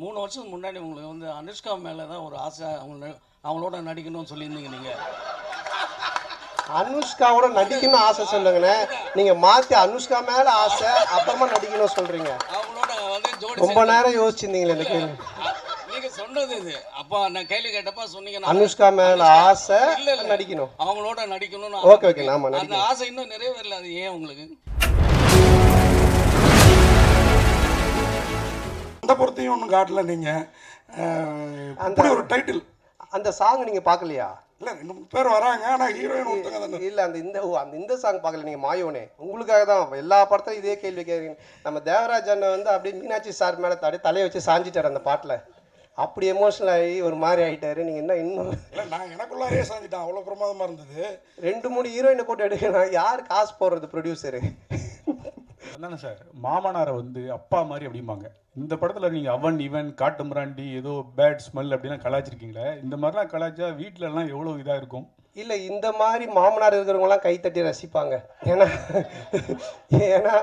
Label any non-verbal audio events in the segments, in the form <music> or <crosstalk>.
மூணு வருஷத்துக்கு முன்னாடி உங்களுக்கு வந்து அனுஷ்கா மேலே தான் ஒரு ஆசை அவங்க அவங்களோட நடிக்கணும்னு சொல்லியிருந்தீங்க நீங்கள் அனுஷ்காவோட நடிக்கணும் ஆசை சொல்லுங்கண்ணே நீங்க மாத்தி அனுஷ்கா மேல ஆசை அப்புறமா நடிக்கணும் சொல்றீங்க. அவங்களோட வந்து ஜோடி ரொம்ப நேரம் யோசிச்சிருந்தீங்களே கேள்வி. நீங்கள் சொன்னது இது. அப்போ நான் கேள்வி கேட்டப்ப சொன்னீங்க அனுஷ்கா மேல ஆசை இல்ல. நடிக்கணும். அவங்களோட நடிக்கணும்னு ஓகே ஓகே நாம அந்த ஆசை இன்னும் நிறைவேறல அது ஏன் உங்களுக்கு? அந்த பொறுத்தையும் ஒன்றும் காட்டல நீங்கள் அப்படி ஒரு டைட்டில் அந்த சாங் நீங்க பார்க்கலையா? இல்லை ரெண்டு மூணு பேர் வராங்க ஆனால் ஹீரோயின் ஒருத்தங்க தானே. இல்ல அந்த இந்த ஓ அந்த இந்த சாங் பார்க்கல நீங்க மாயோனே. உங்களுக்காக தான் எல்லா படத்துலையும் இதே கேள்வி கேட்குறீங்க நம்ம தேவராஜ் அண்ணன் வந்து அப்படியே மீனாட்சி சார் மேல தடி தலையை வச்சு சாஞ்சிட்டாரு அந்த பாட்டுல. அப்படி எமோஷனல் ஆகி ஒரு மாதிரி ஆயிட்டாரு. நீங்க என்ன இன்னும்? இல்லை நான் எனக்குள்ளாரே சாஞ்சிட்டேன். அவ்வளோ பிரமாதமாக இருந்தது. ரெண்டு மூணு ஹீரோயினை போட்டு எடுக்கணும். யார் காசு போடுறது ப்ரொடியூசரு அதானே சார்? மாமனாரை வந்து அப்பா மாதிரி அப்படிம்பாங்க. இந்த படத்தில் நீங்கள் அவன் இவன் காட்டு மிராண்டி ஏதோ பேட் ஸ்மெல் அப்படிலாம் கலாய்ச்சிருக்கீங்களே? இந்த மாதிரிலாம் கலாய்ச்சா வீட்ல எல்லாம் எவ்வளோ இதாக இருக்கும்? இல்ல இந்த மாதிரி மாமனார் இருக்கிறவங்கலாம் கை தட்டி ரசிப்பாங்க. ஏன்னா ஏன்னா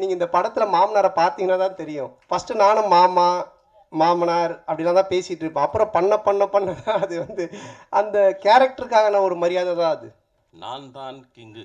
நீங்க இந்த படத்துல மாமனாரை பார்த்தீங்கன்னா தான் தெரியும். ஃபர்ஸ்ட் நானும் மாமா மாமனார் அப்படிலாம் தான் பேசிட்டு இருப்பேன் அப்புறம் பண்ண பண்ண பண்ண அது வந்து அந்த கேரக்டருக்கான ஒரு மரியாதை தான் அது. நான் தான் கிங்கு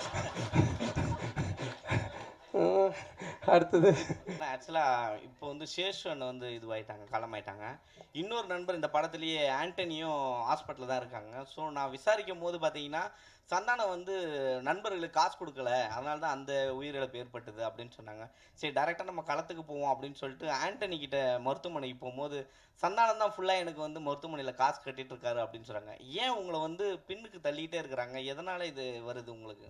அடுத்தது. ஆக்சுவலாக இப்போ வந்து சேஷன் வந்து இதுவாயிட்டாங்க காலமாயிட்டாங்க. இன்னொரு நண்பர் இந்த படத்துலேயே ஆண்டனியும் ஹாஸ்பிட்டலில் தான் இருக்காங்க. ஸோ நான் விசாரிக்கும் போது பார்த்தீங்கன்னா சந்தானம் வந்து நண்பர்களுக்கு காசு கொடுக்கல. அதனால தான் அந்த உயிரிழப்பு ஏற்பட்டது அப்படின்னு சொன்னாங்க. சரி டேரெக்டாக நம்ம களத்துக்கு போவோம் அப்படின்னு சொல்லிட்டு ஆண்டனி கிட்ட மருத்துவமனைக்கு போகும்போது சந்தானம் தான் ஃபுல்லாக எனக்கு வந்து மருத்துவமனையில் காசு கட்டிட்டு இருக்காரு அப்படின்னு சொல்கிறாங்க ஏன் உங்களை வந்து பின்னுக்கு தள்ளிக்கிட்டே இருக்கிறாங்க? எதனால் இது வருது உங்களுக்கு?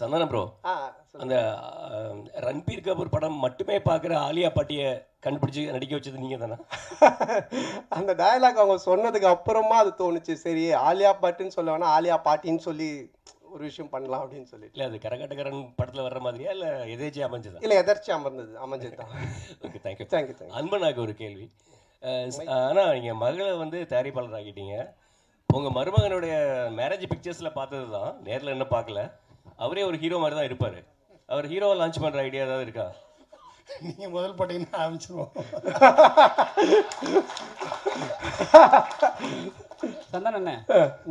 சந்தானம் ப்ரோ அந்த ரன்பீர் கபூர் படம் மட்டுமே பார்க்குற ஆலியா பாட்டியை கண்டுபிடிச்சி நடிக்க வச்சது நீங்கள் தானே? <laughs> அந்த டயலாக் அவங்க சொன்னதுக்கு அப்புறமா அது தோணுச்சு. சரி ஆலியா பாட்டுன்னு சொல்ல வேணா ஆலியா பாட்டின்னு சொல்லி ஒரு விஷயம் பண்ணலாம் அப்படின்னு சொல்லி இல்லை அது கரகாட்டக்காரன் படத்தில் வர்ற மாதிரியா இல்லை எதேச்சியாக அமைஞ்சதா? இல்லை எதர்ச்சி அமர்ந்தது அமைஞ்சது தான். Okay thank you thank you thank you அன்பனாக்கு ஒரு கேள்வி. ஆனால் நீங்கள் மகளை வந்து தயாரிப்பாளர் ஆகிட்டீங்க உங்கள் மருமகனுடைய மேரேஜ் பிக்சர்ஸில் பார்த்தது தான். நேரில் என்ன பார்க்கல. அவரே ஒரு ஹீரோ மாதிரி தான் இருப்பார். அவர் ஹீரோவை லான்ச் பண்ணுற ஐடியா ஏதாவது இருக்கா? நீங்கள் முதல் பட்டிங்கன்னா ஆரம்பிச்சிருவோம். சந்தான அண்ணே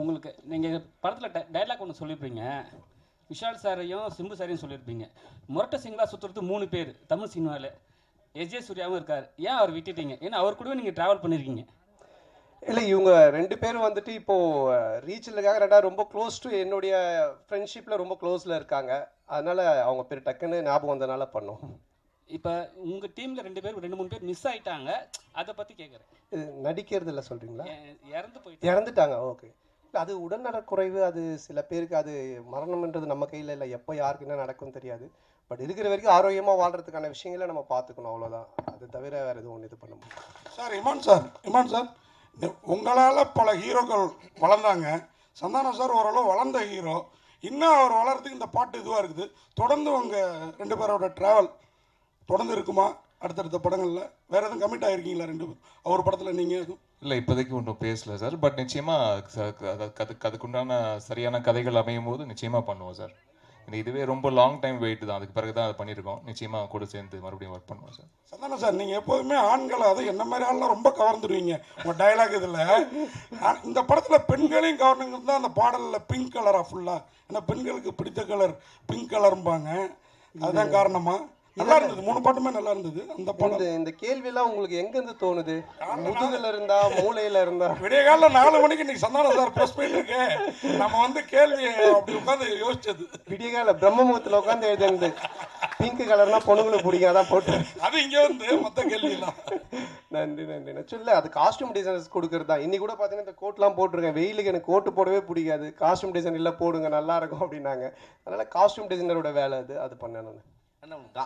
உங்களுக்கு நீங்கள் படத்தில் டைலாக் ஒன்று சொல்லியிருப்பீங்க விஷால் சாரையும் சிம்பு சாரையும் சொல்லியிருப்பீங்க முரட்ட சிங்களா சுற்றுறது மூணு பேர் தமிழ் சினிமாவில் எஸ்ஜே சூர்யாவும் இருக்கார். ஏன் அவர் விட்டுட்டீங்க? ஏன்னா அவர் கூடவே நீங்கள் ட்ராவல் பண்ணியிருக்கீங்க இல்லை இவங்க ரெண்டு பேரும் வந்துட்டு இப்போ ரீச்சிலுக்காக ரெண்டா ரொம்ப க்ளோஸ் டு என்னுடைய ஃப்ரெண்ட்ஷிப்பில் ரொம்ப க்ளோஸில் இருக்காங்க. அதனால அவங்க பேர் டக்குன்னு ஞாபகம் வந்தனால பண்ணோம். இப்போ உங்கள் டீமில் ரெண்டு பேர் ரெண்டு மூணு பேர் மிஸ் ஆயிட்டாங்க. அதை பற்றி கேட்குறேன் நடிக்கிறது இல்லை சொல்கிறீங்களா இறந்து போயிட்டு இறந்துட்டாங்க ஓகே இல்லை அது உடல்நலக் குறைவு அது சில பேருக்கு அது மரணம்ன்றது நம்ம கையில் இல்லை. எப்போ யாருக்கு என்ன நடக்கும்னு தெரியாது. பட் இருக்கிற வரைக்கும் ஆரோக்கியமாக வாழ்கிறதுக்கான விஷயங்களை நம்ம பார்த்துக்கணும் அவ்வளோதான் அது தவிர வேறு எதுவும் ஒன்று இது பண்ண முடியாது. Sir Imman sir Imman sir உங்களால் பல ஹீரோக்கள் வளர்ந்தாங்க. சந்தானம் சார் ஓரளவு வளர்ந்த ஹீரோ. இன்னும் அவர் வளர்றதுக்கு இந்த பாட்டு இதுவாக இருக்குது. தொடர்ந்து உங்கள் ரெண்டு பேரோட ட்ராவல் தொடர்ந்து இருக்குமா? அடுத்தடுத்த படங்களில் வேறு எதுவும் கமிட் ஆகிருக்கீங்களா ரெண்டு அவர் படத்தில் நீங்கள் எதுவும்? இல்லை இப்போதைக்கு ஒன்றும் பேசல சார். பட் நிச்சயமாக அதுக்கு அதுக்குண்டான சரியான கதைகள் அமையும் போது நிச்சயமாக பண்ணுவோம் சார். இந்த இதுவே ரொம்ப லாங் டைம் வெயிட் தான். அதுக்கு பிறகு தான் அதை பண்ணியிருக்கோம். நிச்சயமாக கூட சேர்ந்து மறுபடியும் ஒர்க் பண்ணுவோம் சார். சந்தானம் சார் நீங்கள் எப்போதுமே ஆண்களை அது என்ன மாதிரி ஆள்லாம் ரொம்ப கவர்ந்துடுவீங்க? உங்கள் டயலாக் இதில். இந்த படத்தில் பெண்களையும் கவர்னுங்கிறது தான் அந்த பாடலில் பிங்க் கலராக ஃபுல்லாக ஏன்னா பெண்களுக்கு பிடித்த கலர் பிங்க் கலரும்பாங்க அதுதான் காரணமாக நல்லா இருந்தது. மூணு பாட்டுமே நல்லா இருந்தது. அந்த இந்த படம். இந்த கேள்வியெல்லாம் உங்களுக்கு எங்கேருந்து தோணுது? முதுகுல இருந்தா மூளையில இருந்தா? விடிய காலைல நாலு மணிக்கு இன்னைக்கு சந்தானம் சார் ப்ரெஸ் இருக்கு. நம்ம வந்து கேள்வி அப்படி உட்காந்து யோசிச்சது. விடியகால பிரம்ம முகத்துல உட்காந்து எழுதுனது. பிங்க் கலர்னா பொண்ணுங்களுக்கு பிடிக்கும் அதான் போட்டு அது இங்கே வந்து மொத்த கேள்வியெல்லாம். நன்றி நன்றி. நான் சொல்ல அது காஸ்டியூம் டிசைனர்ஸ் கொடுக்குறது தான். இன்னைக்கு கூட பார்த்தீங்கன்னா இந்த கோட்லாம் போட்டிருக்கேன். வெயிலுக்கு எனக்கு கோட்டு போடவே பிடிக்காது. காஸ்டியூம் டிசைன் இல்லை போடுங்க நல்லா இருக்கும் அப்படின்னாங்க. அதனால காஸ்டியூம் டிசைனரோட வேலை அது. அது பண்ணேன் நான் அண்ணா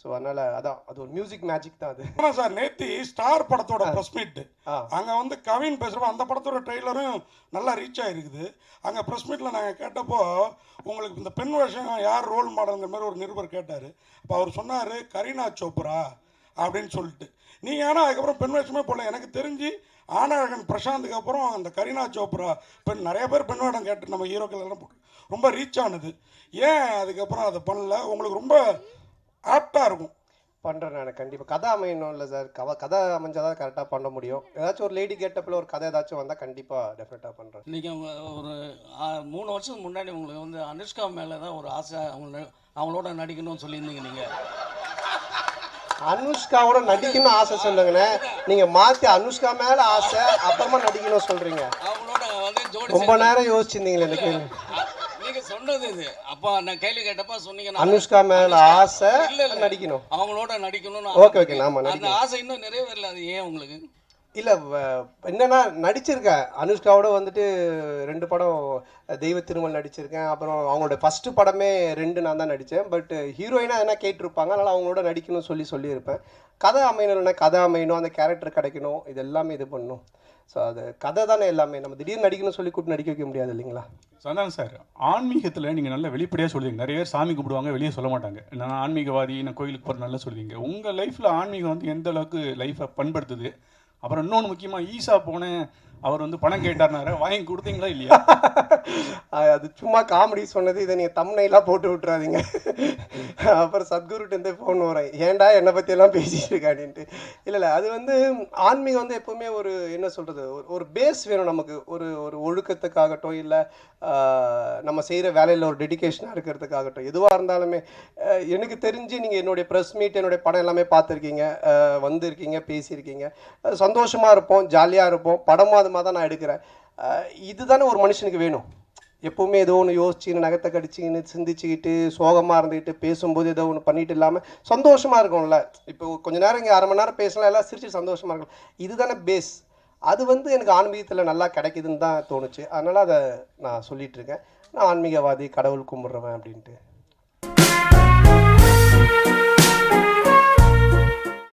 ஸோ அதனால் அதான் அது ஒரு மியூசிக் மேஜிக் தான் அது. ஆனா சார் நேத்தி ஸ்டார் படத்தோட ப்ரெஸ் மீட் அங்க வந்து கவின் பேசுறப்ப அந்த படத்தோட ட்ரெய்லரும் நல்லா ரீச் ஆயிருக்குது. அங்க ப்ரெஸ் மீட்ல நாங்க கேட்டப்போ உங்களுக்கு இந்த பெண் வேஷம் யார் ரோல் மாடல்ங்கிற மாதிரி ஒரு நிருபர் கேட்டாரு. அப்போ அவர் சொன்னாரு கரீனா சோப்ரா அப்படின்னு சொல்லிட்டு. நீங்க ஆனா அதுக்கப்புறம் பெண் வேஷமே போல எனக்கு தெரிஞ்சு ஆனழகன் பிரசாந்துக்கு அப்புறம் அந்த கரீனா சோப்ரா பெண் நிறைய பேர் பெண் வேடம் கேட்டு நம்ம ஹீரோக்கள் எல்லாம் ரொம்ப ரீச் ஆனது. ஏன் அதுக்கப்புறம் அதை பண்ணல? உங்களுக்கு ரொம்ப ஆப்டாக இருக்கும். பண்ணுறேன் நான் கண்டிப்பாக கதை அமையணும் இல்லை சார் கவ கதை அமைஞ்சாதான் கரெக்டாக பண்ண முடியும். ஏதாச்சும் ஒரு லேடி கேட்டப்பில் ஒரு கதை ஏதாச்சும் வந்தால் கண்டிப்பாக டெஃபினட்டாக பண்ணுறேன் நீங்கள் ஒரு மூணு வருஷத்துக்கு முன்னாடி உங்களுக்கு வந்து அனுஷ்கா மேலே தான் ஒரு ஆசை அவங்க அவங்களோட நடிக்கணும்னு சொல்லியிருந்தீங்க நீங்கள் அனுஷ்காவோட நடிக்கணும்னு ஆசை சொல்லுங்கண்ணே நீங்கள் மாற்றி அனுஷ்கா மேலே ஆசை அப்புறமா நடிக்கணும் சொல்கிறீங்க ரொம்ப நேரம் யோசிச்சிருந்தீங்களே இந்த கேள்வி சொன்னது இது. அப்பா நான் கேள்வி கேட்டப்ப சொன்னீங்க அனுஷ்கா மேலே ஆசை இல்ல, இல்ல. நடிக்கணும். அவங்களோட நடிக்கணும்னு ஓகே ஓகே நாம அந்த ஆசை இன்னும் நிறைவேறல அது. ஏன் உங்களுக்கு? இல்லை என்னன்னா நடிச்சிருக்கேன் அனுஷ்காவோட வந்துட்டு ரெண்டு படம் தெய்வ திருமல் நடிச்சிருக்கேன். அப்புறம் அவங்களோட ஃபர்ஸ்ட் படமே ரெண்டு நான் தான் நடித்தேன் பட் ஹீரோயினாக எதனா கேட்டிருப்பாங்க அதனால் அவங்களோட நடிக்கணும்னு சொல்லி சொல்லியிருப்பேன். கதை அமையணும்னா கதை அமையணும் அந்த கேரக்டர் கிடைக்கணும் இது எல்லாமே இது பண்ணணும். ஸோ அது கதை தானே எல்லாமே. நம்ம திடீர்னு நடிக்கணும்னு சொல்லி கூப்பிட்டு நடிக்க வைக்க முடியாது இல்லைங்களா? சந்தானம் சார். ஆன்மீகத்தில் நீங்கள் நல்ல வெளிப்படையாக சொல்லுவீங்க. நிறைய பேர் சாமி கும்பிடுவாங்க வெளியே சொல்ல மாட்டாங்க. நான் ஆன்மீகவாதி நான் கோயிலுக்கு போகிற நல்லா சொல்லுவீங்க. உங்கள் லைஃப்பில் ஆன்மீகம் வந்து எந்த அளவுக்கு லைஃப்பை பண்படுத்துது? அப்புறம் இன்னொன்று முக்கியமாக ஈசா போனேன் அவர் வந்து பணம் கேட்டார்னாரு. வாங்கி கொடுத்தீங்களா இல்லையா? <laughs> அது சும்மா காமெடி சொன்னது இதை நீங்கள் தம்னைலாம் போட்டு விட்றாதீங்க <laughs> அப்புறம் சத்குருட்டேருந்தே ஃபோன் வரேன் ஏன்டா என்னை பற்றியெல்லாம் பேசிட்டு இருக்க அப்படின்ட்டு. இல்லை இல்லை அது வந்து ஆன்மீகம் வந்து எப்போவுமே ஒரு என்ன சொல்கிறது ஒரு ஒரு பேஸ் வேணும் நமக்கு. ஒரு ஒரு ஒழுக்கத்துக்காகட்டும் இல்லை நம்ம செய்கிற வேலையில் ஒரு டெடிகேஷனாக இருக்கிறதுக்காகட்டும். எதுவாக இருந்தாலுமே எனக்கு தெரிஞ்சு நீங்கள் என்னுடைய ப்ரெஸ் மீட் என்னுடைய படம் எல்லாமே பார்த்துருக்கீங்க. வந்திருக்கீங்க பேசியிருக்கீங்க. சந்தோஷமாக இருப்போம் ஜாலியாக இருப்போம். படமும் அது விதமாக தான் நான் எடுக்கிறேன். இதுதானே ஒரு மனுஷனுக்கு வேணும். எப்போவுமே ஏதோ ஒன்று யோசிச்சுன்னு நகத்தை கடிச்சின்னு சிந்திச்சுக்கிட்டு சோகமாக இருந்துக்கிட்டு பேசும்போது ஏதோ ஒன்று பண்ணிட்டு இல்லாமல் சந்தோஷமாக இருக்கும்ல. இப்போ கொஞ்சம் நேரம் இங்கே அரை மணி நேரம் பேசலாம் எல்லாம் சிரிச்சு சந்தோஷமாக இருக்கும் இதுதானே பேஸ் அது வந்து எனக்கு ஆன்மீகத்தில் நல்லா கிடைக்குதுன்னு தான் தோணுச்சு. அதனால் அதை நான் சொல்லிகிட்ருக்கேன் நான் ஆன்மீகவாதி கடவுள் கும்பிட்றவன் அப்படின்ட்டு.